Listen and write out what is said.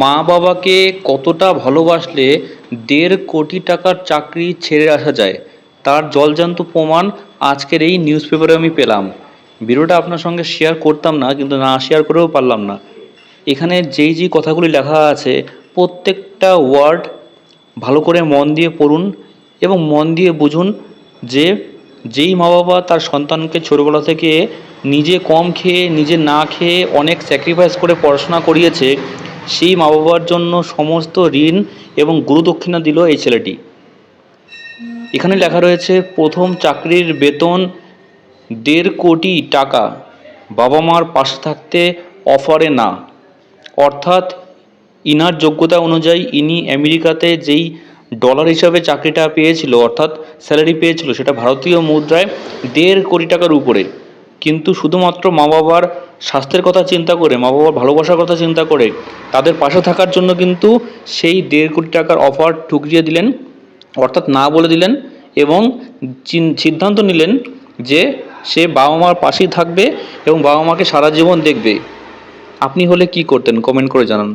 মা বাবাকে কতটা ভালোবাসলে দেড় কোটি টাকার চাকরি ছেড়ে আসা যায়, তার জলজান্ত প্রমাণ আজকের এই নিউজ পেপারে আমি পেলাম। ভিডিওটা আপনার সঙ্গে শেয়ার করতাম না, কিন্তু না শেয়ার করেও পারলাম না। এখানে যেই যেই কথাগুলি লেখা আছে, প্রত্যেকটা ওয়ার্ড ভালো করে মন দিয়ে পড়ুন এবং মন দিয়ে বুঝুন যে যেই মা বাবা তার সন্তানকে ছোটোবেলা থেকে নিজে কম খেয়ে, নিজে না খেয়ে অনেক স্যাক্রিফাইস করে পড়াশোনা করিয়েছে সেই মা বাবার জন্য সমস্ত ঋণ এবং গুরুদক্ষিণা দিল এই ছেলেটি। এখানে লেখা রয়েছে, প্রথম চাকরির বেতন দেড় কোটি টাকা। বাবা মার পাশে থাকতে অফারে না। অর্থাৎ ইনার যোগ্যতা অনুযায়ী ইনি আমেরিকাতে যেই ডলার হিসাবে চাকরিটা পেয়েছিল, অর্থাৎ স্যালারি পেয়েছিল, সেটা ভারতীয় মুদ্রায় দেড় কোটি টাকার উপরে। কিন্তু শুধুমাত্র মা বাবার স্বাস্থ্যের কথা চিন্তা করে মা বাবার ভালোবাসার কথা চিন্তা করে, তাদের পাশে থাকার জন্য কিন্তু সেই দেড় কোটি টাকার অফার ঠুকরিয়ে দিলেন, অর্থাৎ না বলে দিলেন এবং সিদ্ধান্ত নিলেন যে সে বাবা মার পাশেই থাকবে এবং বাবা মাকে সারা জীবন দেখবে। আপনি হলে কি করতেন? কমেন্ট করে জানান।